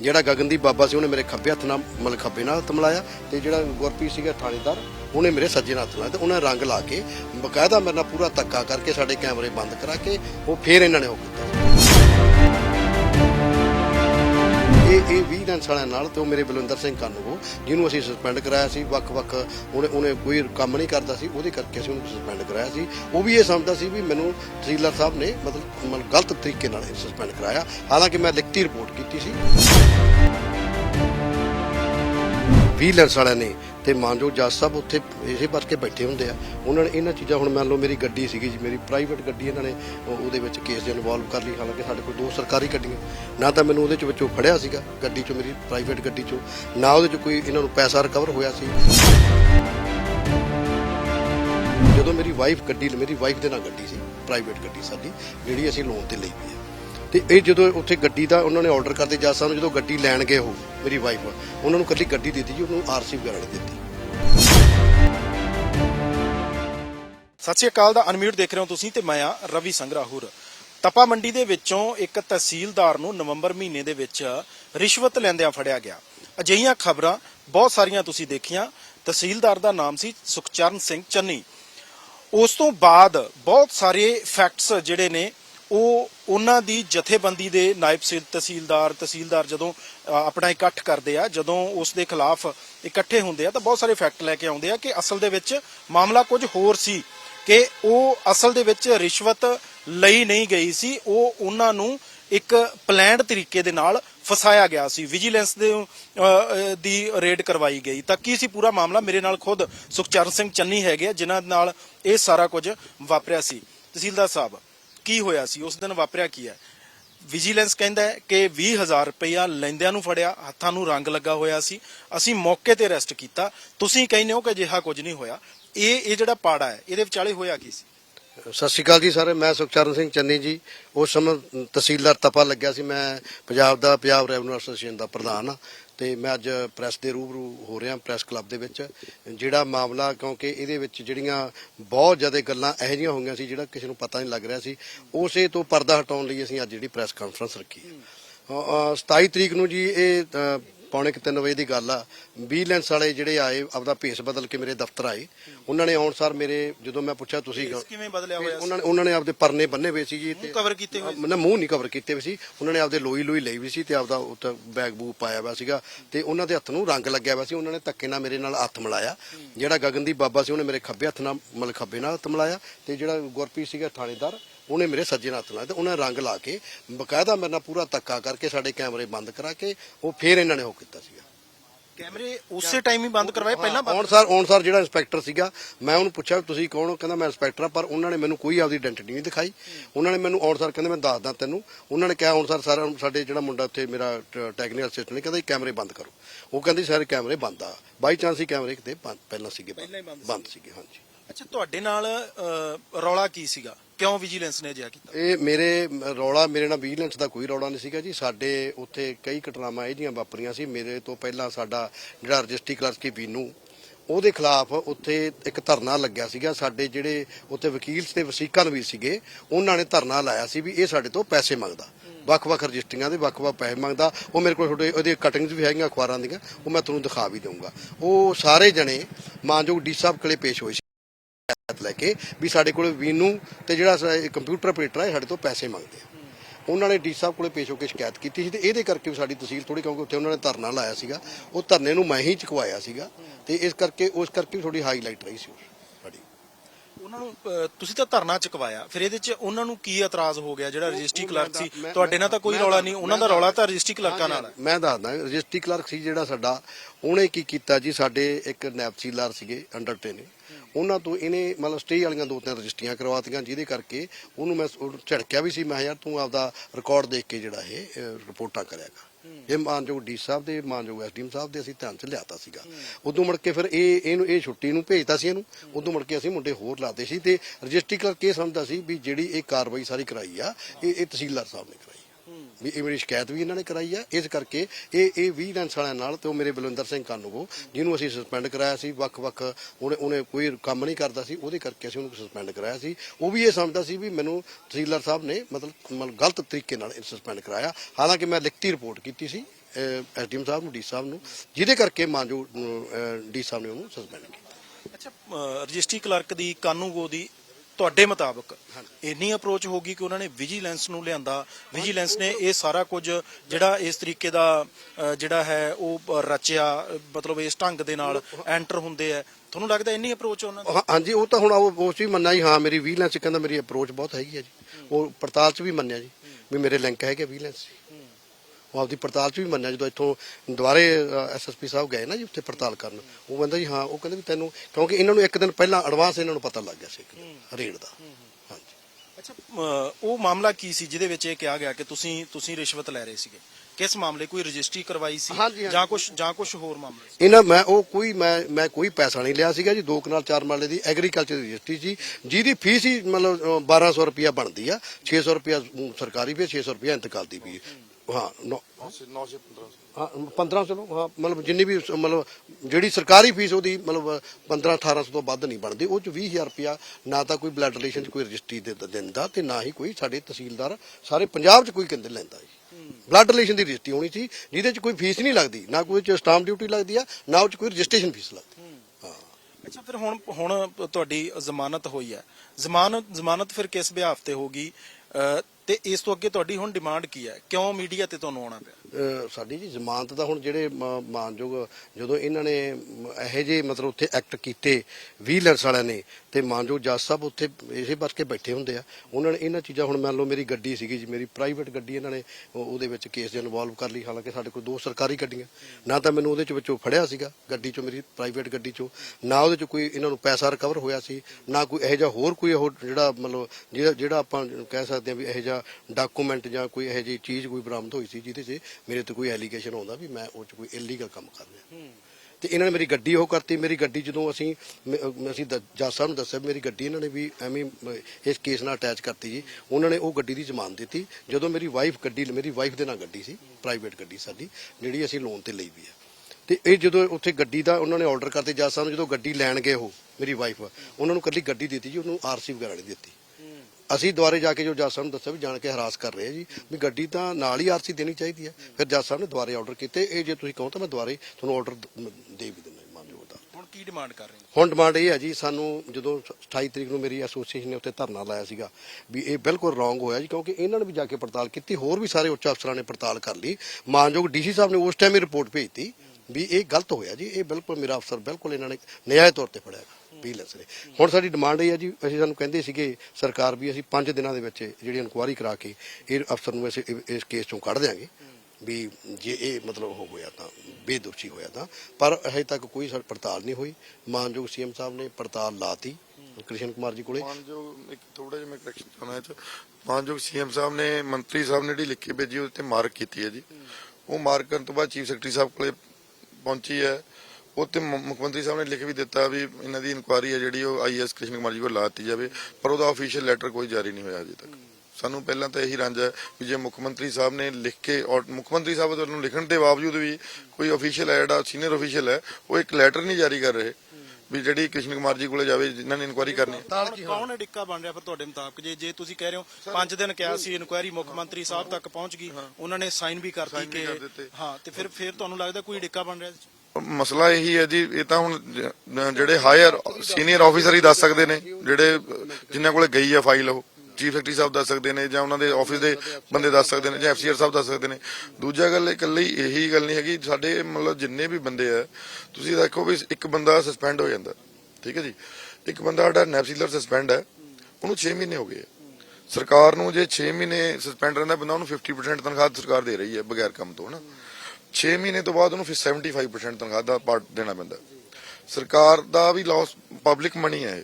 ਜਿਹੜਾ ਗਗਨਦੀਪ ਬਾਬਾ ਸੀ, ਉਹਨੇ ਮੇਰੇ ਖੱਬੇ ਹੱਥ ਨਾਲ, ਮਤਲਬ ਖੱਬੇ ਨਾਲ ਹੱਥ ਮਿਲਾਇਆ ਤੇ ਜਿਹੜਾ ਗੁਰਪ੍ਰੀਤ ਸੀਗਾ ਥਾਣੇਦਾਰ, ਉਹਨੇ ਮੇਰੇ ਸੱਜੇ ਨਾਲ ਹੱਥ ਮਿਲਾਇਆ ਤੇ ਉਹਨਾਂ ਰੰਗ ਲਾ ਕੇ ਬਕਾਇਦਾ ਮੇਰੇ ਨਾਲ ਪੂਰਾ ਧੱਕਾ ਕਰਕੇ ਸਾਡੇ ਕੈਮਰੇ ਬੰਦ ਕਰਾ ਕੇ ਉਹ ਫੇਰ ਇਹਨਾਂ ਨੇ ਉਹ ਕੀਤਾ। ਇਹ ਇਹ ਵਿਜੀਲੈਂਸ ਵਾਲਿਆਂ ਨਾਲ ਤੇ ਉਹ ਮੇਰੇ ਬਲਵਿੰਦਰ ਸਿੰਘ ਕਾਨੂੰਗੋ ਜਿਹਨੂੰ ਅਸੀਂ ਸਸਪੈਂਡ ਕਰਾਇਆ ਸੀ, ਵੱਖ-ਵੱਖ ਉਹਨੇ ਉਹਨੇ ਕੋਈ ਕੰਮ ਨਹੀਂ ਕਰਦਾ ਸੀ, ਉਹਦੇ ਕਰਕੇ ਅਸੀਂ ਉਹਨੂੰ ਸਸਪੈਂਡ ਕਰਾਇਆ ਸੀ। ਉਹ ਵੀ ਇਹ ਸਮਝਦਾ ਸੀ ਵੀ ਮੈਨੂੰ ਤਹਿਸੀਲਦਾਰ ਸਾਹਿਬ ਨੇ ਮਤਲਬ ਮਤਲਬ ਗਲਤ ਤਰੀਕੇ ਨਾਲ ਸਸਪੈਂਡ ਕਰਾਇਆ। ਹਾਲਾਂਕਿ ਮੈਂ ਲਿਖਤੀ ਰਿਪੋਰਟ ਕੀਤੀ ਸੀ। ਵਿਜੀਲੈਂਸ ਵਾਲਿਆਂ ਨੇ, ਤੇ ਮਾਨਯੋਗ ਜੱਜ ਸਾਹਿਬ ਉੱਥੇ ਇਸੇ ਕਰਕੇ ਬੈਠੇ ਹੁੰਦੇ ਆ, ਉਹਨਾਂ ਨੇ ਇਹਨਾਂ ਚੀਜ਼ਾਂ, ਹੁਣ ਮੰਨ ਲਓ ਮੇਰੀ ਗੱਡੀ ਸੀਗੀ ਜੀ, ਮੇਰੀ ਪ੍ਰਾਈਵੇਟ ਗੱਡੀ ਇਹਨਾਂ ਨੇ ਉਹਦੇ ਵਿੱਚ ਕੇਸ ਦੇ ਇਨਵੋਲਵ ਕਰ ਲਈ, ਹਾਲਾਂਕਿ ਸਾਡੇ ਕੋਲ ਦੋ ਸਰਕਾਰੀ ਗੱਡੀਆਂ, ਨਾ ਤਾਂ ਮੈਨੂੰ ਉਹਦੇ ਚ ਵਿੱਚੋਂ ਫੜਿਆ ਸੀਗਾ, ਗੱਡੀ ਚੋਂ ਮੇਰੀ ਪ੍ਰਾਈਵੇਟ ਗੱਡੀ ਚੋਂ, ਨਾ ਉਹਦੇ ਚ ਕੋਈ ਇਹਨਾਂ ਨੂੰ ਪੈਸਾ ਰਿਕਵਰ ਹੋਇਆ ਸੀ। ਜਦੋਂ ਮੇਰੀ ਵਾਈਫ ਗੱਡੀ, ਮੇਰੀ ਵਾਈਫ ਦੇ ਨਾਲ ਗੱਡੀ ਸੀ ਪ੍ਰਾਈਵੇਟ ਗੱਡੀ ਸਾਡੀ, ਜਿਹੜੀ ਅਸੀਂ ਲੋਨ ਤੇ ਲਈ ਪਈ ਹੈ ਤੇ ਇਹ ਜਦੋਂ ਉੱਥੇ ਗੱਡੀ ਦਾ ਉਹਨਾਂ ਨੇ ਆਰਡਰ ਕਰਦੇ ਜੱਜ ਸਾਹਿਬ ਨੂੰ ਜਦੋਂ ਗੱਡੀ ਲੈਣ ਗਏ ਉਹ, ਮੇਰੀ ਵਾਈਫ ਉਹਨਾਂ ਨੂੰ ਕੱਲੀ ਗੱਡੀ ਦਿੱਤੀ ਜੀ, ਉਹਨੂੰ ਆਰਸੀ ਵਗੈਰਾ ਨਹੀਂ ਦਿੱਤੀ। ਸਤਿ ਸ਼੍ਰੀ ਅਕਾਲ ਦਾ ਅਨਮਿਊਟ ਦੇਖ ਰਹੇ ਹੋ ਤੁਸੀਂ ਤੇ ਮੈਂ ਆ ਰਵੀ ਸੰਗਰਾਹੁਰ। ਤਪਾ ਮੰਡੀ ਦੇ ਵਿੱਚੋਂ ਇੱਕ ਤਹਿਸੀਲਦਾਰ ਨੂੰ ਨਵੰਬਰ ਮਹੀਨੇ ਦੇ ਵਿੱਚ ਰਿਸ਼ਵਤ ਲੈਂਦਿਆਂ ਫੜਿਆ ਗਿਆ। ਅਜਿਹੀਆਂ ਖਬਰਾਂ ਬਹੁਤ ਸਾਰੀਆਂ ਤੁਸੀਂ ਦੇਖੀਆਂ। ਤਹਿਸੀਲਦਾਰ ਦਾ ਨਾਮ ਸੀ ਸੁਖਚਰਨ ਸਿੰਘ ਚੰਨੀ। ਉਸ ਤੋਂ ਬਾਅਦ ਬਹੁਤ ਸਾਰੇ ਫੈਕਟਸ ਜਿਹੜੇ ਨੇ ਉਹ ਉਹਨਾਂ ਦੀ ਜਥੇਬੰਦੀ ਦੇ ਨਾਇਬ ਸਿਲ ਤਹਿਸੀਲਦਾਰ ਤਹਿਸੀਲਦਾਰ ਜਦੋਂ ਆਪਣਾ ਇਕੱਠ ਕਰਦੇ ਆ ਜਦੋਂ ਉਸ ਦੇ ਖਿਲਾਫ ਇਕੱਠੇ ਹੁੰਦੇ ਆ ਤਾਂ ਬਹੁਤ ਸਾਰੇ ਫੈਕਟ ਲੈ ਕੇ ਆਉਂਦੇ ਆ ਕਿ ਅਸਲ ਦੇ ਵਿੱਚ ਮਾਮਲਾ ਕੁਝ ਹੋਰ ਸੀ ਕਿ ਉਹ ਅਸਲ ਦੇ ਵਿੱਚ ਰਿਸ਼ਵਤ ਲਈ ਨਹੀਂ ਗਈ ਸੀ ਉਹ ਉਹਨਾਂ ਨੂੰ ਇੱਕ ਪਲਾਨਡ ਤਰੀਕੇ ਦੇ ਨਾਲ ਫਸਾਇਆ ਗਿਆ ਸੀ ਵਿਜੀਲੈਂਸ ਦੇ ਦੀ ਰੇਡ ਕਰਵਾਈ ਗਈ। ਤਾਂ ਕੀ ਸੀ ਪੂਰਾ ਮਾਮਲਾ? ਮੇਰੇ ਨਾਲ ਖੁਦ ਸੁਖਚਰਨ ਸਿੰਘ ਚੰਨੀ ਹੈਗੇ ਆ, ਜਿਨ੍ਹਾਂ ਨਾਲ ਇਹ ਸਾਰਾ ਕੁਝ ਵਾਪਰਿਆ ਸੀ। ਤਹਿਸੀਲਦਾਰ ਸਾਹਿਬ ਕੀ ਹੋਇਆ ਸੀ? ਉਸ ਦਿਨ ਵਾਪਰਿਆ ਕੀ ਹੈ? ਵਿਜੀਲੈਂਸ ਕਹਿੰਦਾ ਹੈ ਕਿ 20000 ਰੁਪਇਆ ਲੈਂਦਿਆਂ ਨੂੰ ਫੜਿਆ, ਹੱਥਾਂ ਨੂੰ ਰੰਗ ਲੱਗਾ ਹੋਇਆ ਸੀ। ਅਸੀਂ ਮੌਕੇ ਤੇ ਅਰੈਸਟ ਕੀਤਾ। ਤੁਸੀਂ ਕਹਿੰਦੇ ਹੋ ਕਿ ਅਜਿਹਾ ਕੁਝ ਨਹੀਂ ਹੋਇਆ। ਇਹ ਇਹ ਜਿਹੜਾ ਪਾੜਾ ਹੈ, ਇਹਦੇ ਵਿਚਾਲੇ ਹੋਇਆ ਕੀ ਸੀ? ਸਤਿ ਸ਼੍ਰੀ ਅਕਾਲ ਜੀ ਸਰ ਮੈਂ ਸੁਖਚਰਨ ਸਿੰਘ ਚੰਨੀ ਜੀ। ਉਸ ਸਮੇਂ ਤਹਿਸੀਲਦਾਰ ਤਪਾ ਲੱਗਿਆ ਸੀ। ਮੈਂ ਪੰਜਾਬ ਦਾ ਪੰਜਾਬ ਰੈਵਨਿਊ ਐਸੋਸੀਏਸ਼ਨ ਦਾ ਪ੍ਰਧਾਨ ਹਾਂ ਤੇ ਮੈਂ ਅੱਜ ਪ੍ਰੈਸ ਦੇ ਰੂਬਰੂ ਹੋ ਰਿਹਾ ਪ੍ਰੈਸ ਕਲੱਬ ਦੇ ਵਿੱਚ। ਜਿਹੜਾ ਮਾਮਲਾ ਕਿਉਂਕਿ ਇਹਦੇ ਵਿੱਚ ਜਿਹੜੀਆਂ ਬਹੁਤ ਜ਼ਿਆਦਾ ਗੱਲਾਂ ਇਹੋ ਜਿਹੀਆਂ ਹੋਈਆਂ ਸੀ ਜਿਹੜਾ ਕਿਸੇ ਨੂੰ ਪਤਾ ਨਹੀਂ ਲੱਗ ਰਿਹਾ ਸੀ ਉਸੇ ਤੋਂ ਪਰਦਾ ਹਟਾਉਣ ਲਈ ਅਸੀਂ ਅੱਜ ਜਿਹੜੀ ਪ੍ਰੈਸ ਕਾਨਫਰੰਸ ਰੱਖੀ ਹੈ। ਅ, 27 ਤਰੀਕ ਨੂੰ ਜੀ ਇਹ ਪੌਣੇ 3 ਵਜੇ ਦੀ ਗੱਲ ਆ ਵਿਜੀਲੈਂਸ ਵਾਲੇ ਜਿਹੜੇ ਆਏ ਆਪਦਾ ਭੇਸ ਬਦਲ ਕੇ ਮੇਰੇ ਦਫ਼ਤਰ ਆਏ। ਉਹਨਾਂ ਨੇ ਆਉਣ ਸਾਰ ਮੇਰੇ ਜਦੋਂ ਮੈਂ ਪੁੱਛਿਆ ਤੁਸੀਂ ਕਿਵੇਂ ਬਦਲਿਆ ਹੋਇਆ ਉਹਨਾਂ ਨੇ ਉਹਨਾਂ ਨੇ ਆਪਦੇ ਪਰਨੇ ਬੰਨੇ ਹੋਏ ਸੀ ਜੀ ਮੂੰਹ cover ਕੀਤੇ ਹੋਏ ਨਾ ਮੂੰਹ ਨਹੀਂ ਕਵਰ ਕੀਤੇ ਹੋਏ ਸੀ। ਉਹਨਾਂ ਨੇ ਆਪਦੇ ਲੋਈ ਲੋਈ ਲਈ ਵੀ ਸੀ ਤੇ ਆਪਦਾ ਉੱਤੇ ਬੈਗ ਬੂਗ ਪਾਇਆ ਹੋਇਆ ਸੀਗਾ ਤੇ ਉਹਨਾਂ ਦੇ ਹੱਥ ਨੂੰ ਰੰਗ ਲੱਗਿਆ ਹੋਇਆ ਸੀ। ਉਹਨਾਂ ਨੇ ਧੱਕੇ ਨਾਲ ਮੇਰੇ ਨਾਲ ਹੱਥ ਮਿਲਾਇਆ। ਜਿਹੜਾ ਗਗਨਦੀਪ ਬਾਬਾ ਸੀ ਉਹਨੇ ਮੇਰੇ ਖੱਬੇ ਹੱਥ ਨਾਲ ਮਤਲਬ ਖੱਬੇ ਨਾਲ ਹੱਥ ਮਿਲਾਇਆ ਤੇ ਜਿਹੜਾ ਗੁਰਪ੍ਰੀਤ ਸੀਗਾ ਥਾਣੇਦਾਰ ਉਹਨੇ ਮੇਰੇ ਸੱਜੇ ਨਾਲ ਹੱਥ ਮਿਲਾਇਆ ਤੇ ਉਹਨਾਂ ਰੰਗ ਲਾ ਕੇ ਬਕਾਇਦਾ ਮੇਰੇ ਨਾਲ ਪੂਰਾ ਧੱਕਾ ਕਰਕੇ ਸਾਡੇ ਕੈਮਰੇ ਬੰਦ ਕਰਾ ਕੇ ਉਹ ਫੇਰ ਇਹਨਾਂ ਨੇ ਉਹ ਕੀਤਾ ਸੀਗਾ। ਕੈਮਰੇ ਉਸੇ ਟਾਈਮ ਹੀ ਬੰਦ ਕਰਵਾਏ ਪਹਿਲਾਂ ਬੰਦ ਔਨ ਸਰ ਔਨ ਸਰ ਜਿਹੜਾ ਇੰਸਪੈਕਟਰ ਸੀਗਾ ਮੈਂ ਉਹਨੂੰ ਪੁੱਛਿਆ ਵੀ ਤੁਸੀਂ ਕੌਣ ਹੋ? ਕਹਿੰਦਾ ਮੈਂ ਇੰਸਪੈਕਟਰ ਆ ਪਰ ਉਹਨਾਂ ਨੇ ਮੈਨੂੰ ਕੋਈ ਆਪਦੀ ਆਇਡੈਂਟੀ ਨਹੀਂ ਦਿਖਾਈ। ਉਹਨਾਂ ਨੇ ਮੈਨੂੰ ਔਨ ਸਰ ਕਹਿੰਦੇ ਮੈਂ ਦੱਸਦਾ ਤੈਨੂੰ ਉਹਨਾਂ ਨੇ ਕਿਹਾ ਔਨ ਸਰ ਸਾਰਾ ਸਾਡੇ ਜਿਹੜਾ ਮੁੰਡਾ ਉੱਥੇ ਮੇਰਾ ਟੈਕਨੀਕਲ ਅਸਿਸਟੈਂਟ ਨੇ ਕਹਿੰਦਾ ਜੀ ਕੈਮਰੇ ਬੰਦ ਕਰੋ। ਉਹ ਕਹਿੰਦੀ ਸਾਰੇ ਕੈਮਰੇ ਬੰਦ ਆ। ਬਾਈ ਚਾਂਸ ਹੀ ਕੈਮਰੇ ਕਿਤੇ ਬੰਦ- ਪਹਿਲਾਂ ਸੀਗੇ ਬੰਦ ਸੀਗੇ ਹਾਂਜੀ। ਅੱਛਾ ਤੁਹਾਡੇ ਨਾਲ ਅ, ਰੌਲਾ ਕੀ ਸੀਗਾ? ਕਿਉਂ ਵਿਜੀਲੈਂਸ ਨੇ ਅਜਿਹਾ ਕੀਤਾ? ਇਹ ਮੇਰੇ ਰੌਲਾ ਮੇਰੇ ਨਾਲ ਵਿਜੀਲੈਂਸ ਦਾ ਕੋਈ ਰੌਲਾ ਨਹੀਂ ਸੀਗਾ ਜੀ। ਸਾਡੇ ਉੱਥੇ ਕਈ ਘਟਨਾਵਾਂ ਇਹ ਜੀਆਂ ਵਾਪਰੀਆਂ ਸੀ। ਮੇਰੇ ਤੋਂ ਪਹਿਲਾਂ ਸਾਡਾ ਜਿਹੜਾ ਰਜਿਸਟਰੀ ਕਲਰਕ ਸੀ ਬੀਨੂ ਉਹਦੇ ਖਿਲਾਫ ਉੱਥੇ ਇੱਕ ਧਰਨਾ ਲੱਗਿਆ ਸੀਗਾ। ਸਾਡੇ ਜਿਹੜੇ ਉੱਥੇ ਵਕੀਲ ਤੇ ਵਸੀਕਨ ਵੀ ਸੀਗੇ ਉਹਨਾਂ ਨੇ ਧਰਨਾ ਲਾਇਆ ਸੀ ਵੀ ਇਹ ਸਾਡੇ ਤੋਂ ਪੈਸੇ ਮੰਗਦਾ। ਵੱਖ-ਵੱਖ ਰਜਿਸਟਰੀਆਂ ਦੇ ਵੱਖ-ਵੱਖ ਪੈਸੇ ਮੰਗਦਾ। ਉਹ ਮੇਰੇ ਕੋਲ ਤੁਹਾਡੇ ਉਹਦੇ ਕਟਿੰਗਸ ਵੀ ਹੈਗੀਆਂ ਅਖਬਾਰਾਂ ਦੀਆਂ ਉਹ ਮੈਂ ਤੁਹਾਨੂੰ ਦਿਖਾ ਵੀ ਦਊਂਗਾ। ਉਹ ਸਾਰੇ ਜਣੇ ਮਾਨਯੋਗ ਡੀ ਸਾਹਿਬ ਕੋਲੇ ਪੇਸ਼ ਹੋਏ ਸੀ ਸ਼ਿਕਾਇਤ ਲੈ ਕੇ ਵੀ ਸਾਡੇ ਕੋਲ ਵੀਨੂ ਤੇ ਜਿਹੜਾ ਕੰਪਿਊਟਰ ਆਪਰੇਟਰ ਹੈ ਸਾਡੇ ਤੋਂ ਪੈਸੇ ਮੰਗਦੇ ਆ। ਉਹਨਾਂ ਨੇ ਡੀ ਸਾਹਿਬ ਕੋਲੇ ਪੇਸ਼ ਹੋ ਕੇ ਸ਼ਿਕਾਇਤ ਕੀਤੀ ਸੀ ਤੇ ਇਹਦੇ ਕਰਕੇ ਵੀ ਸਾਡੀ ਤਹਿਸੀਲ ਥੋੜੀ ਕਿਉਂਕਿ ਉੱਥੇ ਉਹਨਾਂ ਨੇ ਧਰਨਾ ਲਾਇਆ ਸੀਗਾ ਉਹ ਧਰਨੇ ਨੂੰ ਮੈਂ ਹੀ ਚੁਕਵਾਇਆ ਸੀਗਾ ਤੇ ਇਸ ਕਰਕੇ ਉਸ ਕਰਕੇ ਵੀ ਥੋੜੀ ਹਾਈਲਾਈਟ ਰਹੀ ਸੀ ਸਾਡੀ। ਉਹਨਾਂ ਨੂੰ ਤੁਸੀਂ ਤਾਂ ਧਰਨਾ ਚੁਕਵਾਇਆ ਫਿਰ ਇਹਦੇ 'ਚ ਉਹਨਾਂ ਨੂੰ ਕੀ ਇਤਰਾਜ਼ ਹੋ ਗਿਆ ਜਿਹੜਾ ਰਜਿਸਟਰੀ ਕਲਰਕ ਸੀ? ਤੁਹਾਡੇ ਨਾਲ ਤਾਂ ਕੋਈ ਰੌਲਾ ਨਹੀਂ ਉਹਨਾਂ ਦਾ ਰੌਲਾ ਤਾਂ ਰਜਿਸਟਰੀ ਕਲਰਕਾਂ ਨਾਲ ਹੈ। ਮੈਂ ਦੱਸਦਾ ਰਜਿਸਟਰੀ ਕਲਰਕ ਸੀ ਜਿਹੜਾ ਸਾਡਾ ਉਹਨੇ ਕੀ ਕੀਤਾ ਜੀ ਸਾਡੇ ਇੱਕ ਨੈਪਸੀਲਰ ਸੀਗੇ ਅੰਡਰ ਉਹਨਾਂ ਤੋਂ ਇਹਨੇ ਮਤਲਬ ਸਟੇ ਵਾਲੀਆਂ ਦੋ ਤਿੰਨ ਰਜਿਸਟਰੀਆਂ ਕਰਵਾਤੀਆਂ ਜਿਹਦੇ ਕਰਕੇ ਉਹਨੂੰ ਮੈਂ ਝੜਕਿਆ ਵੀ ਸੀ। ਮੈਂ ਕਿਹਾ ਯਾਰ ਤੂੰ ਆਪਦਾ ਰਿਕਾਰਡ ਦੇਖ ਕੇ ਜਿਹੜਾ ਇਹ ਅਹ, ਰਿਪੋਰਟਾਂ ਕਰਿਆਗਾ ਇਹ ਮਾਨਯੋਗ ਡੀ ਸਾਹਿਬ ਦੇ ਮਾਨਯੋਗ ਐਸਡੀਐਮ ਸਾਹਿਬ ਦੇ ਅਸੀਂ ਧਿਆਨ ਚ ਲਿਆਤਾ ਸੀਗਾ। ਉਦੋਂ ਮੁੜ ਕੇ ਫਿਰ ਇਹ ਇਹਨੂੰ ਇਹ ਛੁੱਟੀ ਨੂੰ ਭੇਜਤਾ ਸੀ ਇਹਨੂੰ। ਉਦੋਂ ਮੁੜ ਕੇ ਅਸੀਂ ਮੁੰਡੇ ਹੋਰ ਲਾਤੇ ਸੀ ਤੇ ਰਜਿਸਟਰੀ ਕਰਕੇ ਸਮਝਦਾ ਸੀ ਵੀ ਜਿਹੜੀ ਇਹ ਕਾਰਵਾਈ ਸਾਰੀ ਕਰਾਈ ਆ ਇਹ ਇਹ ਤਹਿਸੀਲਦਾਰ ਸਾਹਿਬ ਨੇ ਕਰਾਈ। ਵੀ ਇਹ ਮੇਰੀ ਸ਼ਿਕਾਇਤ ਵੀ ਇਹਨਾਂ ਨੇ ਕਰਾਈ ਆ। ਇਸ ਕਰਕੇ ਇਹ ਇਹ ਵਿਜੀਲੈਂਸ ਵਾਲਿਆਂ ਨਾਲ ਤੇ ਉਹ ਮੇਰੇ ਬਲਵਿੰਦਰ ਸਿੰਘ ਕਾਨੂੰਗੋ, ਜਿਹਨੂੰ ਅਸੀਂ ਸਸਪੈਂਡ ਕਰਾਇਆ ਸੀ, ਵੱਖ-ਵੱਖ ਉਹਨੇ ਉਹਨੇ ਕੋਈ ਕੰਮ ਨਹੀਂ ਕਰਦਾ ਸੀ, ਉਹਦੇ ਕਰਕੇ ਅਸੀਂ ਉਹਨੂੰ ਸਸਪੈਂਡ ਕਰਾਇਆ ਸੀ। ਉਹ ਵੀ ਇਹ ਸਮਝਦਾ ਸੀ ਵੀ ਮੈਨੂੰ ਤਹਿਸੀਲਦਾਰ ਸਾਹਿਬ ਨੇ ਮਤਲਬ ਮਤਲਬ ਗਲਤ ਤਰੀਕੇ ਨਾਲ ਸਸਪੈਂਡ ਕਰਾਇਆ। ਹਾਲਾਂਕਿ ਮੈਂ ਲਿਖਤੀ ਰਿਪੋਰਟ ਕੀਤੀ ਸੀ ਐਸਡੀਐਮ ਸਾਹਿਬ ਨੂੰ, ਡੀ ਸਾਹਿਬ ਨੂੰ, ਜਿਹਦੇ ਕਰਕੇ ਮਾਨਜੋ ਡੀ ਸਾਹਿਬ ਨੇ ਉਹਨੂੰ ਸਸਪੈਂਡ ਕੀਤਾ। ਅੱਛਾ ਰਜਿਸਟਰੀ ਕਲਰਕ ਦੀ ਕਾਨੂੰਗੋ ਦੀ ਤੁਹਾਡੇ ਮੁਤਾਬਕ ਇੰਨੀ ਅਪਰੋਚ ਹੋਗੀ ਕਿ ਉਹਨਾਂ ਨੇ ਵਿਜੀਲੈਂਸ ਨੂੰ ਲਿਆਂਦਾ। ਵਿਜੀਲੈਂਸ ਨੇ ਇਹ ਸਾਰਾ ਕੁਝ ਜਿਹੜਾ ਇਸ ਤਰੀਕੇ ਦਾ ਜਿਹੜਾ ਹੈ, ਉਹ ਰਚਿਆ, ਮਤਲਬ ਇਸ ਢੰਗ ਦੇ ਨਾਲ ਐਂਟਰ ਹੁੰਦੇ ਆ। ਤੁਹਾਨੂੰ ਲੱਗਦਾ ਇੰਨੀ ਅਪਰੋਚ ਉਹਨਾਂ ਦੀ? ਹਾਂਜੀ, ਉਹ ਤਾਂ ਹੁਣ ਉਹ ਵੀ ਮੰਨਿਆ ਜੀ, ਹਾਂ, ਮੇਰੀ ਵਿਜੀਲੈਂਸ ਕਹਿੰਦਾ ਮੇਰੀ ਅਪਰੋਚ ਬਹੁਤ ਹੈਗੀ ਹੈ ਜੀ। ਉਹ ਪੜਤਾਲ 'ਚ ਵੀ ਮੰਨਿਆ ਜੀ, ਵੀ ਮੇਰੇ ਲਿੰਕ ਹੈਗੇ ਵਿਜੀਲੈਂਸ ਉਹ ਆਪਦੀ ਪੜਤਾਲ 'ਚ ਵੀ ਮੰਨਿਆ ਜਦੋਂ ਇੱਥੋਂ ਦੁਬਾਰੇ ਐਸਐਸਪੀ ਸਾਹਿਬ ਗਏ ਨਾ ਜੀ ਉੱਥੇ ਪੜਤਾਲ ਕਰਨ ਉਹ ਕਹਿੰਦਾ ਜੀ ਹਾਂ ਉਹ ਕਹਿੰਦੇ ਵੀ ਤੈਨੂੰ ਕਿਉਂਕਿ ਇਹਨਾਂ ਨੂੰ ਇੱਕ ਦਿਨ ਪਹਿਲਾਂ ਐਡਵਾਂਸ ਇਹਨਾਂ ਨੂੰ ਪਤਾ ਲੱਗ ਗਿਆ ਸੀ ਰੇਡ ਦਾ। ਹਾਂਜੀ। ਅੱਛਾ ਅਹ ਉਹ ਮਾਮਲਾ ਕੀ ਸੀ ਜਿਹਦੇ ਵਿੱਚ ਇਹ ਕਿਹਾ ਗਿਆ ਕਿ ਤੁਸੀਂ ਤੁਸੀਂ ਰਿਸ਼ਵਤ ਲੈ ਰਹੇ ਸੀਗੇ? ਕਿਸ ਮਾਮਲੇ ਕੋਈ ਰਜਿਸਟਰੀ ਕਰਵਾਈ ਸੀ। ਜਾਂ ਕੁਝ ਜਾਂ ਕੁਝ ਹੋਰ ਮਾਮਲੇ? ਇਹਨਾਂ ਮੈਂ ਉਹ ਕੋਈ ਮੈਂ ਮੈਂ ਕੋਈ ਪੈਸਾ ਨਹੀਂ ਲਿਆ ਸੀਗਾ ਜੀ ਦੋ ਕਨਾਲ ਚਾਰ ਮਾਲੇ ਦੀ ਐਗਰੀਕਲਚਰ ਦੀ ਰਜਿਸਟਰੀ ਸੀ। ਜਿਹਦੀ ਫੀਸ ਹੀ ਮਤਲਬ ਅ, 1200 ਰੁਪਿਆ ਬਣਦੀ ਆ 600 ਰੁਪਿਆ ਸਰਕਾਰੀ ਵੀ 600 ਰੁਪਿਆ ਇੰਤਕਾਲ ਦੀ ਵੀ ਹਾਂ ਨੌ- ਹਾਂ 15 ਚਲੋ ਹਾਂ ਮਤਲਬ ਜਿੰਨੀ ਵੀ ਸ- ਮਤਲਬ ਜਿਹੜੀ ਸਰਕਾਰੀ ਫੀਸ ਉਹਦੀ ਮਤਲਬ 15 1800 ਤੋਂ ਵੱਧ ਨਹੀਂ ਬਣਦੀ ਉਹ ਚ 20000 ਰੁਪਿਆ ਨਾ ਤਾਂ ਕੋਈ ਬਲੱਡ ਰਿਲੇਸ਼ਨ ਚ ਕੋਈ ਰਜਿਸਟਰੀ ਦੇ ਦਿੰਦਾ ਤੇ ਨਾ ਹੀ ਕੋਈ ਸਾਡੇ ਤਹਿਸੀਲਦਾਰ ਸਾਰੇ ਪੰਜਾਬ ਚ ਕੋਈ ਕਹਿੰਦੇ ਲੈਂਦਾ ਜੀ। ਬਲੱਡ ਰਿਲੇਸ਼ਨ ਦੀ ਰਜਿਸਟਰੀ ਹੋਣੀ ਸੀ ਜਿਹਦੇ ਚ ਕੋਈ ਫੀਸ ਨਹੀਂ ਲੱਗਦੀ ਨਾ ਕੋਈ ਚ ਸਟਾਂਪ ਡਿਊਟੀ ਲੱਗਦੀ ਆ ਨਾ ਉਹ ਚ ਕੋਈ ਰਜਿਸਟ੍ਰੇਸ਼ਨ ਫੀਸ ਲੱਗਦੀ। ਅੱਛਾ ਫਿਰ ਹੁਣ ਹੁਣ ਤੁਹਾਡੀ ਜ਼ਮਾਨਤ ਹੋਈ ਹੈ। ਜ਼ਮਾਨਤ ਜ਼ਮਾਨਤ ਫਿਰ ਕਿਸ ਬਿਹਾਫ ਤੇ ਹੋਗੀ ਤੇ ਇਸ ਤੋਂ ਅੱਗੇ ਤੁਹਾਡੀ ਹੁਣ ਡਿਮਾਂਡ ਕੀ ਹੈ? ਕਿਉਂ ਮੀਡੀਆ ਤੇ ਤੁਹਾਨੂੰ ਆਉਣਾ ਪਿਆ? ਸਾਡੀ ਜੀ ਜ਼ਮਾਨਤ ਦਾ ਹੁਣ ਜਿਹੜੇ ਮ- ਮਾਨਯੋਗ ਜਦੋਂ ਇਹਨਾਂ ਨੇ ਮ- ਇਹੋ ਜਿਹੇ ਮਤਲਬ ਉੱਥੇ ਐਕਟ ਕੀਤੇ ਵੀਲਰਸ ਵਾਲਿਆਂ ਨੇ, ਤੇ ਮਾਨਯੋਗ ਜੱਜ ਸਾਹਿਬ ਉੱਥੇ ਇਸੇ ਬਸ ਕੇ ਬੈਠੇ ਹੁੰਦੇ ਆ। ਉਹਨਾਂ ਨੇ ਇਹਨਾਂ ਚੀਜ਼ਾਂ ਹੁਣ ਮੰਨ ਲਓ ਮੇਰੀ ਗੱਡੀ ਸੀਗੀ ਜੀ, ਮੇਰੀ ਪ੍ਰਾਈਵੇਟ ਗੱਡੀ ਇਹਨਾਂ ਨੇ, ਉਹ- ਉਹਦੇ ਵਿੱਚ ਕੇਸ ਇਨਵੋਲਵ ਕਰ ਲਈ। ਹਾਲਾਂਕਿ ਸਾਡੇ ਕੋਲ ਦੋ ਸਰਕਾਰੀ ਗੱਡੀਆਂ, ਨਾ ਤਾਂ ਮੈਨੂੰ ਉਹਦੇ ਚ ਵਿੱਚੋਂ ਫੜਿਆ ਸੀਗਾ, ਗੱਡੀ ਚੋਂ ਮੇਰੀ ਪ੍ਰਾਈਵੇਟ ਗੱਡੀ ਚੋਂ, ਨਾ ਉਹਦੇ ਚ ਕੋਈ ਇਹਨਾਂ ਨੂੰ ਪੈਸਾ ਰਿਕਵਰ ਹੋਇਆ ਸੀ, ਨਾ ਕੋਈ ਇਹੋ ਜਿਹਾ ਹੋਰ ਕੋਈ ਉਹ ਜਿਹੜਾ ਮਤਲਬ ਜਿਹੜਾ ਜਿਹੜਾ ਆਪਾਂ ਕਹਿ ਸਕਦੇ ਹਾਂ ਵੀ ਇਹੋ ਜਿਹਾ ਡਾਕੂਮੈਂਟ ਜਾਂ ਕੋਈ ਇਹੋ ਜਿਹੀ ਚੀਜ਼ ਕੋਈ ਬਰਾਮਦ ਹੋਈ ਸੀ ਜਿਹਦੇ 'ਚ ਮੇਰੇ ਤੇ ਕੋਈ ਐਲੀਗੇਸ਼ਨ ਆਉਂਦਾ ਵੀ ਮੈਂ ਉਹ 'ਚ ਕੋਈ ਇਲੀਗਲ ਕੰਮ ਕਰ ਰਿਹਾ। ਤੇ ਇਹਨਾਂ ਨੇ ਮੇਰੀ ਗੱਡੀ ਉਹ ਕਰਤੀ ਮੇਰੀ ਗੱਡੀ ਜਦੋਂ ਅਸੀਂ ਮ- ਅਸੀਂ ਦ- ਜੱਜ ਸਾਹਿਬ ਨੂੰ ਦੱਸਿਆ ਵੀ ਮੇਰੀ ਗੱਡੀ ਇਹਨਾਂ ਨੇ ਵੀ ਐਵੇਂ ਮ- ਇਸ ਕੇਸ ਨਾਲ ਅਟੈਚ ਕਰਤੀ ਜੀ। ਉਹਨਾਂ ਨੇ ਉਹ ਗੱਡੀ ਦੀ ਜ਼ਮਾਨਤ ਦਿੱਤੀ। ਜਦੋਂ ਮੇਰੀ ਵਾਈਫ ਗੱਡੀ ਮੇਰੀ ਵਾਈਫ ਦੇ ਨਾਲ ਗੱਡੀ ਸੀ ਪ੍ਰਾਈਵੇਟ ਗੱਡੀ ਸਾਡੀ ਜਿਹੜੀ ਅਸੀਂ ਲੋਨ ਤੇ ਲਈ ਵੀ ਆ। ਤੇ ਇਹ ਜਦੋਂ ਉੱਥੇ ਗੱਡੀ ਦਾ ਉਹਨਾਂ ਨੇ ਆਰਡਰ ਕਰਤੇ ਜੱਜ ਸਾਹਿਬ ਨੂੰ ਜਦੋਂ ਗੱਡੀ ਲੈਣ ਗਏ ਉਹ ਮੇਰੀ ਵਾਈਫ ਉਹਨਾਂ ਨੂੰ ਕੱਲੀ ਗੱਡੀ ਦਿੱਤੀ ਜੀ ਉਹਨੂੰ ਆਰਸੀ ਵਗੈਰਾ ਨਹੀਂ ਦਿੱਤੀ। ਅਸੀਂ ਦੁਆਰੇ ਜਾ ਕੇ ਜੋ ਜੱਜ ਸਾਹਿਬ ਨੂੰ ਦੱਸਿਆ ਵੀ ਜਾਣ ਕੇ ਹਰਾਸ ਕਰ ਰਹੇ ਆ ਜੀ ਵੀ ਗੱਡੀ ਤਾਂ ਨਾਲ ਹੀ ਆਰਸੀ ਦੇਣੀ ਚਾਹੀਦੀ ਹੈ ਫਿਰ ਜੱਜ ਸਾਹਿਬ ਨੇ ਦੁਆਰੇ ਆਰਡਰ ਕੀਤੇ ਇਹ ਜੇ ਤੁਸੀਂ ਕਹੋ ਤਾਂ ਮੈਂ ਦੁਆਰੇ ਤੁਹਾਨੂੰ ਆਰਡਰ ਦੇ ਵੀ ਦਿੰਦਾ ਮੰਨਜੋ ਦਾ ਹੁਣ ਕੀ ਡਿਮਾਂਡ ਕਰ ਰਹੇ ਹੋ? ਹੁਣ ਡਿਮਾਂਡ ਇਹ ਹੈ ਜੀ ਸਾਨੂੰ ਜਦੋਂ 28 ਤਰੀਕ ਨੂੰ ਮੇਰੀ ਐਸੋਸੀਏਸ਼ਨ ਨੇ ਉੱਤੇ ਧਰਨਾ ਲਾਇਆ ਸੀਗਾ ਵੀ ਇਹ ਬਿਲਕੁਲ ਰੋਂਗ ਹੋਇਆ ਜੀ ਕਿਉਂਕਿ ਇਹਨਾਂ ਨੇ ਵੀ ਜਾ ਕੇ ਪੜਤਾਲ ਕੀਤੀ ਹੋਰ ਵੀ ਸਾਰੇ ਉੱਚ ਅਫਸਰਾਂ ਨੇ ਪੜਤਾਲ ਕਰ ਲਈ। ਮਾਨਯੋਗ ਡੀਸੀ ਸਾਹਿਬ ਨੇ ਉਸ ਟਾਈਮ ਹੀ ਰਿਪੋਰਟ ਭੇਜਤੀ ਵੀ ਇਹ ਗਲਤ ਹੋਇਆ ਜੀ ਇਹ ਬਿਲਕੁਲ ਮੇਰਾ ਅਫਸਰ ਬਿਲਕੁਲ ਇਹਨਾਂ ਨੇ ਨਿਆਂ ਤੌਰ ਤੇ ਫੜਿਆ ਵੀਲੈਂਸ ਨੇ ਹੁਣ ਸਾਡੀ ਡਿਮਾਂਡ ਇਹ ਹੈ ਜੀ, ਅਸੀਂ ਸਾਨੂੰ ਕਹਿੰਦੇ ਸੀਗੇ ਸਰਕਾਰ ਵੀ ਅਸੀਂ 5 ਦਿਨਾਂ ਦੇ ਵਿੱਚ ਜਿਹੜੀ ਇਨਕੁਆਇਰੀ ਕਰਾ ਕੇ ਇਹ ਅਫਸਰ ਨੂੰ ਅਸੀਂ ਇਹ- ਇਸ ਕੇਸ ਚੋਂ ਕੱਢ ਦਿਆਂਗੇ। ਵੀ ਜੇ ਇਹ ਮਤਲਬ ਉਹ ਹੋਇਆ ਤਾਂ, ਬੇਦੋਸ਼ੀ ਹੋਇਆ ਤਾਂ। ਪਰ ਅਜੇ ਤੱਕ ਕੋਈ ਸਾਡੀ ਪੜਤਾਲ ਨਹੀਂ ਹੋਈ। ਮਾਨਯੋਗ ਸੀਐਮ ਸਾਹਿਬ ਨੇ ਪੜਤਾਲ ਲਾਤੀ ਕ੍ਰਿਸ਼ਨ ਕੁਮਾਰ ਜੀ ਕੋਲੇ। ਮਾਨਯੋਗ, ਇੱਕ ਥੋੜਾ ਜਿਹਾ ਮੈਂ ਕਰੈਕਸ਼ਨ ਚਾਹੁੰਦਾ ਇਹ 'ਚ। ਮਾਨਯੋਗ ਸੀਐਮ ਸਾਹਿਬ ਨੇ, ਮੰਤਰੀ ਸਾਹਿਬ ਨੇ ਜਿਹੜੀ ਲਿਖੀ ਭੇਜੀ ਉਹਦੇ ਤੇ ਮਾਰਕ ਕੀਤੀ ਹੈ ਜੀ। ਉਹ ਮਾਰਕ ਕਰਨ ਤੋਂ ਬਾਅਦ ਚੀਫ ਸੈਕਟਰੀ ਸਾਹਿਬ ਕੋਲੇ ਪਹੁੰਚੀ ਹੈ। ਉਹ ਤੇ ਮ- ਮੁੱਖ ਮੰਤਰੀ ਸਾਹਿਬ ਨੇ ਲਿਖ ਵੀ ਦਿੱਤਾ ਵੀ ਇਹਨਾਂ ਦੀ ਇਨਕੁਆਇਰੀ ਹੈ ਜਿਹੜੀ ਉਹ ਆਈਐਸ ਕ੍ਰਿਸ਼ਨ ਕੁਮਾਰ ਜੀ ਕੋਲ ਲਾ ਦਿੱਤੀ ਜਾਵੇ ਪਰ ਉਹਦਾ ਅਫੀਸ਼ੀਅਲ ਲੈਟਰ ਕੋਈ ਜਾਰੀ ਨਹੀਂ ਹੋਇਆ ਅਜੇ ਤੱਕ। ਸਾਨੂੰ ਪਹਿਲਾਂ ਤਾਂ ਇਹੀ ਰੰਜ ਹੈ ਵੀ ਜੇ ਮੁੱਖ ਮੰਤਰੀ ਸਾਹਿਬ ਨੇ ਲਿਖ ਕੇ ਔਰ ਮੁੱਖ ਮੰਤਰੀ ਸਾਹਿਬ ਵੱਲੋਂ ਲਿਖਣ ਦੇ ਬਾਵਜੂਦ ਵੀ ਕੋਈ ਅਫੀਸ਼ੀਅਲ ਹੈ ਜਿਹੜਾ ਸੀਨੀਅਰ ਅਫੀਸ਼ੀਅਲ ਹੈ ਉਹ ਇੱਕ ਲੈਟਰ ਨਹੀਂ ਜਾਰੀ ਕਰ ਰਹੇ ਵੀ ਜਿਹੜੀ ਕ੍ਰਿਸ਼ਨ ਕੁਮਾਰ ਜੀ ਕੋਲੇ ਜਾਵੇ ਜਿਨ੍ਹਾਂ ਨੇ ਇਨਕੁਆਇਰੀ ਕਰਨੀ ਹੈ। ਕੌਣ ਅੜਿੱਕਾ ਬਣ ਰਿਹਾ ਫਿਰ ਤੁਹਾਡੇ ਮੁਤਾਬਕ? ਜੇ ਜੇ ਤੁਸੀਂ ਕਹਿ ਰਹੇ ਹੋ 5 ਦਿਨ ਕਿਹਾ ਸੀ ਇਨਕੁਆਇਰੀ ਮੁੱਖ ਮੰਤਰੀ ਸਾਹਿਬ ਤੱਕ ਪਹੁੰਚ ਗਈ ਉਹਨਾਂ ਨੇ ਸਾਈਨ ਵੀ ਕਰਤੀ ਕਿ। ਹਾਂ ਤੇ ਫਿਰ ਫਿਰ ਤੁਹਾਨੂੰ ਲੱਗਦਾ ਕੋਈ ਅੜਿੱਕਾ ਬਣ ਰਿਹਾ? ਮਸਲਾ ਇਹੀ ਹੈ ਜੀ, ਇਹ ਤਾਂ ਹੁਣ ਜਿਹੜੇ ਹਾਇਰ ਸੀਨੀਅਰ ਆਫੀਸਰ ਹੀ ਦੱਸ ਸਕਦੇ ਨੇ, ਜਿਹੜੇ ਜਿਨ੍ਹਾਂ ਕੋਲੇ ਗਈ ਹੈ ਫਾਈਲ ਉਹ। ਚੀਫ ਸੈਕਟਰੀ ਸਾਹਿਬ ਦੱਸ ਸਕਦੇ ਨੇ, ਜਾਂ ਉਹਨਾਂ ਦੇ ਆਫਿਸ ਦੇ ਬੰਦੇ ਦੱਸ ਸਕਦੇ ਨੇ, ਜਾਂ ਐਫਸੀਆਰ ਸਾਹਿਬ ਦੱਸ ਸਕਦੇ ਨੇ। ਦੂਜਾ ਗੱਲ, ਇਕੱਲੀ ਇਹੀ ਗੱਲ ਨਹੀਂ ਹੈਗੀ, ਸਾਡੇ ਮਤਲਬ ਜਿੰਨੇ ਵੀ ਬੰਦੇ ਆ, ਤੁਸੀਂ ਦੇਖੋ ਵੀ ਇੱਕ ਬੰਦਾ ਸਸਪੈਂਡ ਹੋ ਜਾਂਦਾ, ਠੀਕ ਹੈ ਜੀ? ਇੱਕ ਬੰਦਾ ਸਾਡਾ ਨੈਪਸੀਲਰ ਸਸਪੈਂਡ ਹੈ, ਉਹਨੂੰ 6 ਮਹੀਨੇ ਹੋ ਗਏ ਸਰਕਾਰ ਨੂੰ ਜੇ 6 ਮਹੀਨੇ ਸਸਪੈਂਡ ਰਹਿੰਦਾ, ਬੰਦਾ ਉਹਨੂੰ 50% ਤਨਖਾਹ ਸਰਕਾਰ ਦੇ ਰਹੀ ਹੈ, ਬਗੈਰ ਕੰਮ ਤੋਂ, ਹਨਾ? 6 ਮਹੀਨੇ ਤੋਂ ਬਾਅਦ ਉਹਨੂੰ ਫਿਰ 75% ਤਨਖਾਹ ਦਾ ਪਾਰਟ ਦੇਣਾ ਪੈਂਦਾ। ਸਰਕਾਰ ਦਾ ਵੀ ਲਾਸ ਪਬਲਿਕ ਮਨੀ ਹੈ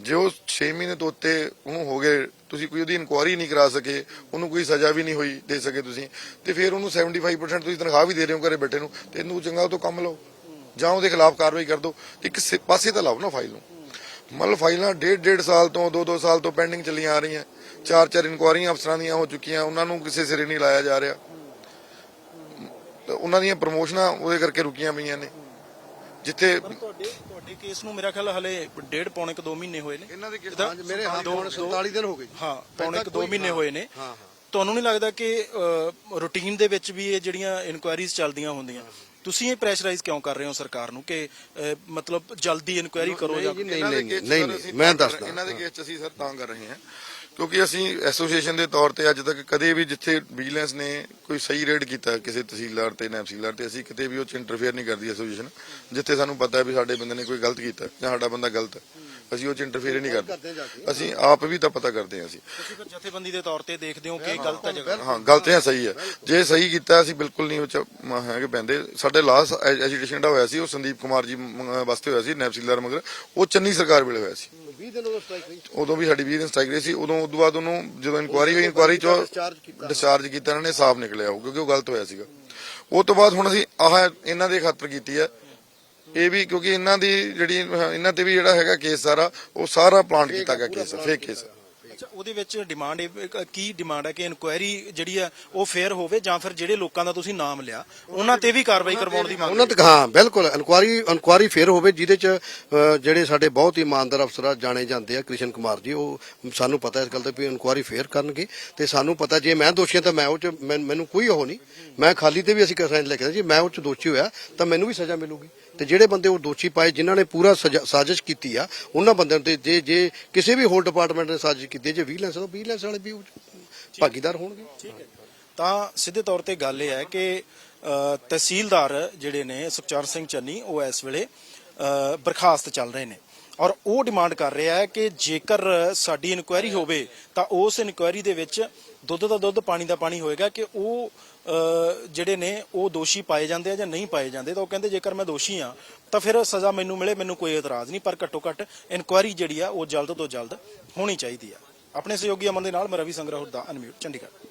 ਜੇ ਉਹ 6 ਮਹੀਨੇ ਤੋਂ ਉੱਤੇ ਉਹਨੂੰ ਹੋ ਗਏ, ਤੁਸੀਂ ਕੋਈ ਉਹਦੀ ਇਨਕੁਆਇਰੀ ਨਹੀਂ ਕਰਾ ਸਕੇ, ਉਹਨੂੰ ਕੋਈ ਸਜ਼ਾ ਵੀ ਨਹੀਂ ਹੋਈ ਦੇ ਸਕੇ ਤੁਸੀਂ, ਤੇ ਫਿਰ ਉਹਨੂੰ 75% ਤੁਸੀਂ ਤਨਖਾਹ ਵੀ ਦੇ ਰਹੇ ਹੋ ਘਰੇ ਬੈਠੇ ਨੂੰ, ਤੇ ਇਹਨੂੰ ਚੰਗਾ ਤੋਂ ਕੰਮ ਲਓ। ਜਾਂ ਉਹਦੇ ਖਿਲਾਫ ਕਾਰਵਾਈ ਕਰ ਦਿਓ ਇੱਕ ਪਾਸੇ ਤਾਂ ਲਾਓ ਨਾ ਫਾਈਲ ਨੂੰ। ਮਤਲਬ ਫਾਈਲਾਂ ਡੇਢ ਡੇਢ ਸਾਲ ਤੋਂ, ਦੋ ਦੋ ਸਾਲ ਤੋਂ ਪੈਂਡਿੰਗ ਚੱਲੀਆਂ ਆ ਰਹੀਆਂ। ਚਾਰ ਚਾਰ ਇਨਕੁਆਇਰੀਆਂ ਅਫਸਰਾਂ ਦੀਆਂ ਹੋ ਚੁੱਕੀਆਂ, ਉਹਨਾਂ ਨੂੰ ਕਿਸੇ ਸਿਰੇ ਨਹੀਂ ਲਾਇਆ ਜਾ ਰਿਹਾ। ਤੇ ਉਹਨਾਂ ਦੀਆਂ ਪ੍ਰਮੋਸ਼ਨਾਂ ਉਹਦੇ ਕਰਕੇ ਰੁਕੀਆਂ ਪਈਆਂ ਨੇ। ਜਿੱਥੇ ਪਰ ਤੁਹਾਡੇ ਤੁਹਾਡੇ ਕੇਸ ਨੂੰ ਮੇਰਾ ਖਿਆਲ ਹਲੇ ਡੇਢ ਪੌਣੇ ਕੁ 2 ਮਹੀਨੇ ਹੋਏ ਨੇ। ਇਹਨਾਂ ਦੇ ਇਹਦਾ- ਮੇਰੇ ਹਾਂ ਦੋ- ਹੁਣ 47 ਦਿਨ ਹੋ ਗਏ। ਜੀ ਹਾਂ ਪੌਣੇ ਕੁ 2 ਮਹੀਨੇ ਹੋਏ ਨੇ। ਹਾਂ ਹਾਂ। ਤੁਹਾਨੂੰ ਨਹੀਂ ਲੱਗਦਾ ਕਿ ਰੂਟੀਨ ਦੇ ਵਿੱਚ ਵੀ ਇਹ ਜਿਹੜੀਆਂ ਇਨਕੁਆਇਰੀਜ਼ ਚੱਲਦੀਆਂ ਹੁੰਦੀਆਂ? ਤੁਸੀਂ ਇਹ ਪ੍ਰੈਸ਼ਰਾਈਜ਼ ਕਿਉਂ ਕਰ ਰਹੇ ਹੋ ਸਰਕਾਰ ਨੂੰ ਕਿ ਮਤਲਬ ਜਲਦੀ ਇਨਕੁਆਇਰੀ ਕਰੋ ਜਾਂ ਨਹੀਂ, ਨਹੀਂ, ਨਹੀਂ, ਮੈਂ ਤਾਂ ਕਰ- ਦੱਸਦਾ। ਇਹਨਾਂ ਦੇ ਕੇਸ 'ਚ ਅਸੀਂ ਸਰ ਤਾਂ ਕਰ ਰਹੇ ਹਾਂ। ਕਿਉਂਕਿ ਅਸੀਂ ਐਸੋਸੀਏਸ਼ਨ ਦੇ ਤੌਰ ਤੇ ਅੱਜ ਤੱਕ ਕਦੇ ਵੀ ਜਿੱਥੇ ਵਿਜੀਲੈਂਸ ਨੇ ਕੋਈ ਸਹੀ ਰੇਡ ਕੀਤਾ ਕਿਸੇ ਤਹਿਸੀਲਦਾਰ ਤੇ ਨਾਇਬ ਤਹਿਸੀਲਦਾਰ ਤੇ ਅਸੀਂ ਕਿਤੇ ਵੀ ਉਹ ਚ ਇੰਟਰਫੇਅਰ ਨਹੀਂ ਕਰਦੀ ਐਸੋਸੀਏਸ਼ਨ। ਜਿੱਥੇ ਸਾਨੂੰ ਪਤਾ ਹੈ ਵੀ ਸਾਡੇ ਬੰਦੇ ਨੇ ਕੋਈ ਗਲਤ ਕੀਤਾ ਜਾਂ ਸਾਡਾ ਬੰਦਾ ਗਲਤ ਹੈ ਅਸੀਂ ਉਹ ਚ ਇੰਟਰਫੇਅਰ ਹੀ ਨਹੀਂ ਕਰਦੇ। ਅਸੀਂ ਆਪ ਵੀ ਤਾਂ ਪਤਾ ਕਰਦੇ ਹਾਂ ਅਸੀਂ। ਤੁਸੀਂ ਫਿਰ ਜਥੇਬੰਦੀ ਦੇ ਤੌਰ ਤੇ ਦੇਖਦੇ ਹੋ ਕਿ ਗਲਤ ਹੈ ਜਗ੍ਹਾ। ਹਾਂ ਗਲਤ ਹੈ ਸਹੀ ਹੈ। ਜੇ ਸਹੀ ਕੀਤਾ ਅਸੀਂ ਬਿਲਕੁਲ ਨਹੀਂ ਉਹ ਹੈਗੇ ਪੈਂਦੇ। ਸਾਡੇ ਲਾਸਟ ਐਜੀਟੇਸ਼ਨ ਦਾ ਹੋਇਆ ਸੀ ਉਹ ਸੰਦੀਪ ਕੁਮਾਰ ਜੀ ਵਾਸਤੇ ਹੋਇਆ ਸੀ ਤਹਿਸੀਲਦਾਰ ਮਗਰ। ਉਹ ਚੰਨੀ ਸਰਕਾਰ ਵੇਲੇ ਹੋਇਆ ਸੀ। 20 ਦਿਨ ਉਹ ਸਟ੍ਰਾਈਕ ਰਹੀ ਉਦੋਂ ਵੀ ਸਾਡੀ 20 ਦਿਨ ਸਟ੍ਰਾਈਕ ਰਹੀ ਸੀ। ਉਦੋਂ ਉਦੋਂ ਬਾਅਦ ਉਹਨੂੰ ਜਦੋਂ ਇਨਕੁਆਰੀ ਹੋਈ ਇਨਕੁਆਰੀ ਚੋਂ Discharge ਕੀਤਾ। ਡਿਸਚਾਰਜ ਕੀਤਾ ਇਹਨਾਂ ਨੇ ਸਾਫ਼ ਨਿਕਲਿਆ ਉਹ ਕਿਉਂਕਿ ਉਹ ਗਲਤ ਹੋਇਆ ਸੀਗਾ। ਉਹ ਤੋਂ ਬਾਅਦ ਹੁਣ ਅਸੀਂ ਆਹ ਇਹਨਾਂ ਦੇ ਖਾਤਰ ਕੀਤੀ ਹੈ। ਇਹ ਵੀ ਕਿਉਂਕਿ ਇਹਨਾਂ ਦੀ ਜਿਹੜੀ ਇਹਨਾਂ ਤੇ ਵੀ ਜਿਹੜਾ ਹੈਗਾ ਕੇਸ ਸਾਰਾ ਉਹ ਸਾਰਾ ਪਲਾਂਟ ਕੀਤਾ ਗਿਆ ਕੇਸ ਫੇਕ ਕੇਸ ਅੱਛਾ ਉਹਦੇ ਵਿੱਚ ਡਿਮਾਂਡ ਕੀ ਡਿਮਾਂਡ ਹੈ ਕਿ ਇਨਕੁਆਇਰੀ ਜਿਹੜੀ ਹੈ ਉਹ ਫੇਅਰ ਹੋਵੇ ਜਾਂ ਫਿਰ ਜਿਹੜੇ ਲੋਕਾਂ ਦਾ ਤੁਸੀਂ ਨਾਮ ਲਿਆ ਉਹਨਾਂ ਤੇ ਵੀ ਕਾਰਵਾਈ ਕਰਵਾਉਣ ਦੀ ਮੰਗ ਉਹਨਾਂ ਤੱਕ ਹਾਂ? ਬਿਲਕੁਲ ਇਨਕੁਆਰੀ ਇਨਕੁਆਰੀ ਫੇਰ ਹੋਵੇ ਜਿਹਦੇ ਚ ਜਿਹੜੇ ਸਾਡੇ ਬਹੁਤ ਹੀ ਇਮਾਨਦਾਰ ਅਫਸਰ ਆ ਜਾਣੇ ਜਾਂਦੇ ਆ ਕ੍ਰਿਸ਼ਨ ਕੁਮਾਰ ਜੀ ਉਹ ਸਾਨੂੰ ਪਤਾ ਇਸ ਗੱਲ ਦਾ ਵੀ ਇਨਕੁਆਰੀ ਫੇਰ ਕਰਨਗੇ ਤੇ ਸਾਨੂੰ ਪਤਾ ਜੇ ਮੈਂ ਦੋਸ਼ੀ ਹਾਂ ਤਾਂ ਮੈਂ ਉਹ ਚ ਮੈਨੂੰ ਕੋਈ ਉਹ ਨਹੀਂ ਮੈਂ ਖਾਲੀ ਤੇ ਵੀ ਅਸੀਂ ਕਸਾਇਨ ਲਿਖਿਆ ਜੀ ਮੈਂ ਉਹ ਚ ਦੋਸ਼ੀ ਹੋਇਆ ਤਾਂ ਮੈਨੂੰ ਵੀ ਸਜ਼ਾ ਮਿਲੂਗੀ। ਤੇ ਜਿਹੜੇ ਬੰਦੇ ਉਹ ਦੋਸ਼ੀ ਪਾਏ ਜਿਨ੍ਹਾਂ ਨੇ ਪੂਰਾ ਸਜ਼ਾ- ਸਾਜ਼ਿਸ਼ ਕੀਤੀ ਆ ਉਹਨਾਂ ਬੰਦਿਆਂ ਤੇ ਜੇ ਜੇ ਕਿਸੇ ਵੀ ਹੋਰ ਡਿਪਾਰਟਮੈਂਟ ਨੇ ਸਾਜ਼ਿਸ਼ ਕੀਤੀ ਹੈ, ਜੇ ਵਿਜੀਲੈਂਸ ਤਾਂ ਵਿਜੀਲੈਂਸ ਵਾਲੇ ਵੀ ਉਹ 'ਚ ਭਾਗੀਦਾਰ ਹੋਣਗੇ। ਤਾਂ ਸਿੱਧੇ ਤੌਰ ਤੇ ਗੱਲ ਇਹ ਹੈ ਕਿ ਅ, ਤਹਿਸੀਲਦਾਰ ਜਿਹੜੇ ਨੇ ਸੁਖਚਾਰ ਸਿੰਘ ਚੰਨੀ ਉਹ ਇਸ ਵੇਲੇ ਅ, ਬਰਖਾਸਤ ਚੱਲ ਰਹੇ ਨੇ। ਔਰ ਉਹ ਡਿਮਾਂਡ ਕਰ ਰਿਹਾ ਹੈ ਕਿ ਜੇਕਰ ਸਾਡੀ ਇਨਕੁਆਇਰੀ ਹੋਵੇ ਤਾਂ ਉਸ ਇਨਕੁਆਇਰੀ ਦੇ ਵਿੱਚ ਦੁੱਧ ਦਾ ਦੁੱਧ, ਪਾਣੀ ਦਾ ਪਾਣੀ ਹੋਏਗਾ ਕਿ ਉਹ ਜਿਹੜੇ ਨੇ ਉਹ ਦੋਸ਼ੀ ਪਾਏ ਜਾਂਦੇ ਆ ਜਾਂ ਨਹੀਂ ਪਾਏ ਜਾਂਦੇ। ਤਾਂ ਉਹ ਕਹਿੰਦੇ ਜੇਕਰ ਮੈਂ ਦੋਸ਼ੀ ਆ, ਤਾਂ ਫਿਰ ਸਜ਼ਾ ਮੈਨੂੰ ਮਿਲੇ, ਮੈਨੂੰ ਕੋਈ ਇਤਰਾਜ਼ ਨਹੀਂ। ਪਰ ਘੱਟੋ ਘੱਟ ਇਨਕੁਆਇਰੀ ਜਿਹੜੀ ਆ, ਉਹ ਜਲਦ ਤੋਂ ਜਲਦ ਹੋਣੀ ਚਾਹੀਦੀ ਆ। ਆਪਣੇ ਸਹਿਯੋਗੀ ਅਮਨ ਦੇ ਨਾਲ ਮੈਂ ਰਵੀ ਸੰਗਰਾਹੁਰ ਦਾ ਅਨਮਿਊਟ, ਚੰਡੀਗੜ੍ਹ।